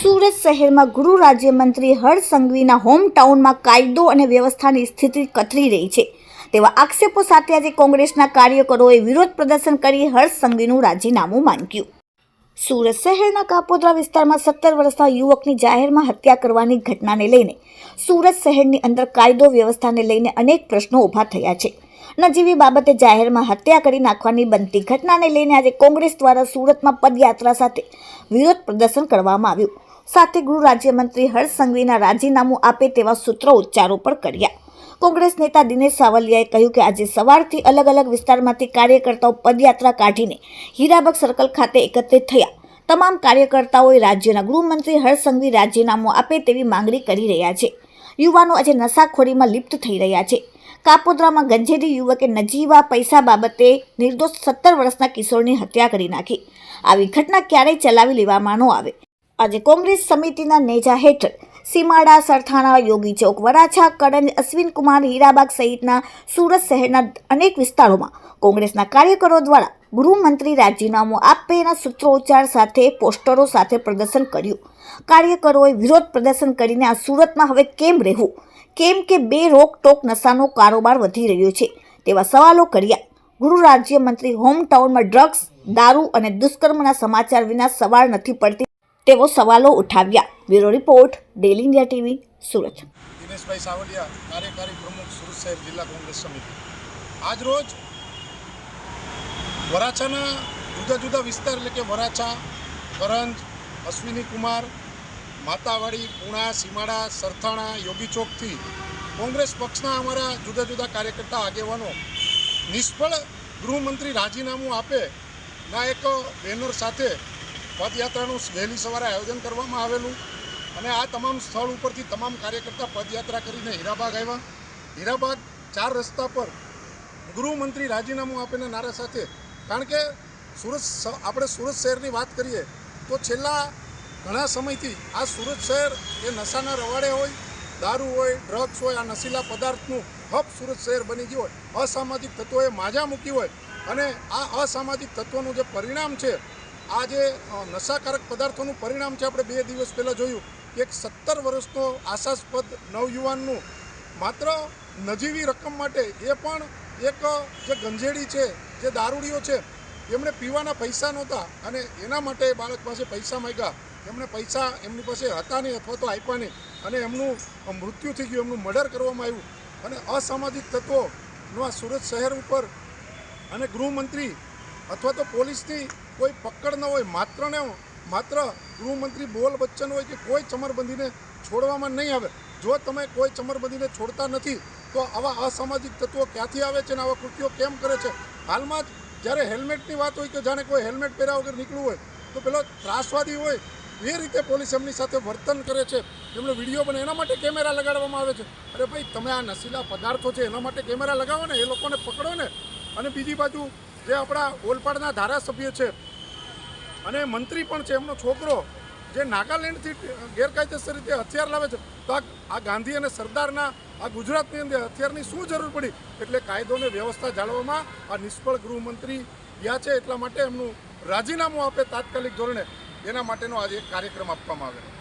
સુરત શહેરમાં ગૃહ રાજ્યમંત્રી હર્ષ સંઘવીના હોમ કાયદો અને વ્યવસ્થાની સ્થિતિ કથરી રહી છે. તેવા આક્ષેપો સાથે આજે કોંગ્રેસના કાર્યકરોએ વિરોધ પ્રદર્શન કરી હર્ષ સંઘવીનું રાજીનામું માંગ્યું. સુરત શહેરના કાપોદ્રા વિસ્તારમાં સત્તર વર્ષના યુવકની જાહેરમાં હત્યા કરવાની ઘટનાને લઈને સુરત શહેરની અંદર કાયદો વ્યવસ્થાને લઈને અનેક પ્રશ્નો ઊભા થયા છે. નજીવી બાબતે જાહેરમાં હત્યા કરી નાખવાની બનતી ઘટનાને લઈને આજે કોંગ્રેસ દ્વારા સુરતમાં પદયાત્રા સાથે વિરોધ પ્રદર્શન કરવામાં આવ્યું. સાથે ગૃહ રાજ્યમંત્રી હર્ષ સંઘવીના રાજીનામું આપે તેવા સૂત્રો ઉચ્ચારો પણ કર્યા. કોંગ્રેસ નેતા દિનેશ સાવલિયાએ કહ્યું કે આજે સવારથી અલગ અલગ વિસ્તારમાંથી કાર્યકર્તાઓ પદયાત્રા કાઢીને હીરાબગ સર્કલ ખાતે એકત્રિત થયા. તમામ કાર્યકર્તાઓએ રાજ્યના ગૃહમંત્રી હર્ષ સંઘવી રાજીનામું આપે તેવી માંગણી કરી રહ્યા છે. યુવાનો આજે નશાખોરીમાં લિપ્ત થઈ રહ્યા છે. કાપોદ્રામાં ગંજેરી યુવકે નજીવા પૈસા બાબતે નિર્દોષ સત્તર વર્ષના કિશોરની હત્યા કરી નાખી. આવી ઘટના ક્યારેય ચલાવી લેવામાં ન આવે. આજે કોંગ્રેસ સમિતિના નેજા હેઠળ સીમાડા સરથાણા યોગી ચોક, વરાછા કડંજ અશ્વિન કુમાર હીરાબાગ સહિતના સુરત શહેરના અનેક વિસ્તારોમાં કોંગ્રેસના કાર્યકરો દ્વારા ગૃહમંત્રી રાજીનામું આપેના સૂત્રોચ્ચાર સાથે, પોસ્ટરો સાથે પ્રદર્શન કર્યું. કાર્યકરોએ વિરોધ પ્રદર્શન કરીને આ સુરતમાં હવે કેમ રહેવું? કેમ કે બે રોકટોક નશાનો કારોબાર વધી રહ્યો છે? તેવા સવાલો કર્યા. ગૃહ રાજ્યમંત્રી હોમટાઉનમાં ડ્રગ્સ, દારૂ અને દુષ્કર્મના સમાચાર વિના સવાર નથી પડતી તેવો સવાલો ઉઠાવ્યા. Bureau report daily India TV, Surat. Dineshbhai Savaliya, કાર્યકારી પ્રમુખ સુરત શહેર જિલ્લા કોંગ્રેસ સમિતિ. આજ રોજ વરાછાના જુદા જુદા વિસ્તાર એટલે કે વરાછા, કરંજ, અશ્વિની કુમાર, માતાવાડી, પુણા, સીમાડા, સરથાણા, યોગી ચોકથી કોંગ્રેસ પક્ષના અમારા જુદા જુદા કાર્યકર્તા આગેવાનો નિષ્ફળ ગૃહમંત્રી રાજીનામું આપે ના એક બેનર સાથે પદયાત્રાનું વહેલી સવારે આયોજન કરવામાં આવેલું અને આ તમામ સ્થળ ઉપરથી તમામ કાર્યકર્તા પદયાત્રા કરીને હીરાબાગ આવ્યા. હીરાબાગ ચાર રસ્તા પર ગૃહમંત્રી રાજીનામું આપેના નારા સાથે કારણ કે સુરત આપણે સુરત શહેરની વાત કરીએ તો છેલ્લા ઘણા સમયથી આ સુરત શહેર એ નશાના રવાડે હોય, દારૂ હોય ડ્રગ્સ હોય, આ નશીલા પદાર્થનું હબ સુરત શહેર બની ગયું હોય. અસામાજિક તત્વોએ માજા મૂકી હોય. અને આ અસામાજિક તત્વોનું જે પરિણામ છે, આ જે નશાકારક પદાર્થોનું પરિણામ છે, આપણે બે દિવસ પહેલાં જોયું એક સત્તર વર્ષનો આશાસ્પદ નવયુવાનનું માત્ર નજીવી રકમ માટે એ પણ એક, જે ગંજેડી છે જે દારૂડીઓ છે, એમણે પીવાના પૈસા નહોતા અને એના માટે બાળક પાસે પૈસા માંગ્યા. એમણે પૈસા એમની પાસે હતા નહીં અથવા તો આપ્યા નહીં અને એમનું મૃત્યુ થઈ ગયું, એમનું મર્ડર કરવામાં આવ્યું. અને અસામાજિક તત્વોનો આ સુરત શહેર ઉપર અને ગૃહમંત્રી અથવા તો પોલીસની કોઈ પકડ ન હોય, માત્ર ને માત્ર ગૃહમંત્રી બોલ બચ્ચન હોય કે કોઈ ચમરબંધીને છોડવામાં નહીં આવે. જો તમે કોઈ ચમરબંધીને છોડતા નથી, તો આવા અસામાજિક તત્વો ક્યાંથી આવે છે અને આવા કૃત્યો કેમ કરે છે? હાલમાં જ જ્યારે હેલ્મેટની વાત હોય કે જાણે કોઈ હેલ્મેટ પહેર્યા વગર નીકળવું હોય, તો પેલો ત્રાસવાદી હોય, એ રીતે પોલીસ એમની સાથે વર્તન કરે છે. એમનો વીડિયો બને, એના માટે કેમેરા લગાડવામાં આવે છે. અરે ભાઈ, તમે આ નશીલા પદાર્થો છે, એના માટે કેમેરા લગાવો ને, એ લોકોને પકડો ને. અને બીજી બાજુ જે આપણા ઓલપાડના ધારાસભ્ય છે, અને મંત્રી પણ છે, એમનો છોકરો જે નાગાલેન્ડથી ગેરકાયદેસર રીતે હથિયાર લાવે છે, તો આ ગાંધી અને સરદારના, આ ગુજરાતની અંદર હથિયારની શું જરૂર પડી? એટલે કાયદો અને વ્યવસ્થા જાળવવામાં આ નિષ્ફળ ગૃહમંત્રી ગયા છે એટલા માટે એમનું રાજીનામું આપે તાત્કાલિક ધોરણે. એના માટેનો આજે એક કાર્યક્રમ આપવામાં આવેલો.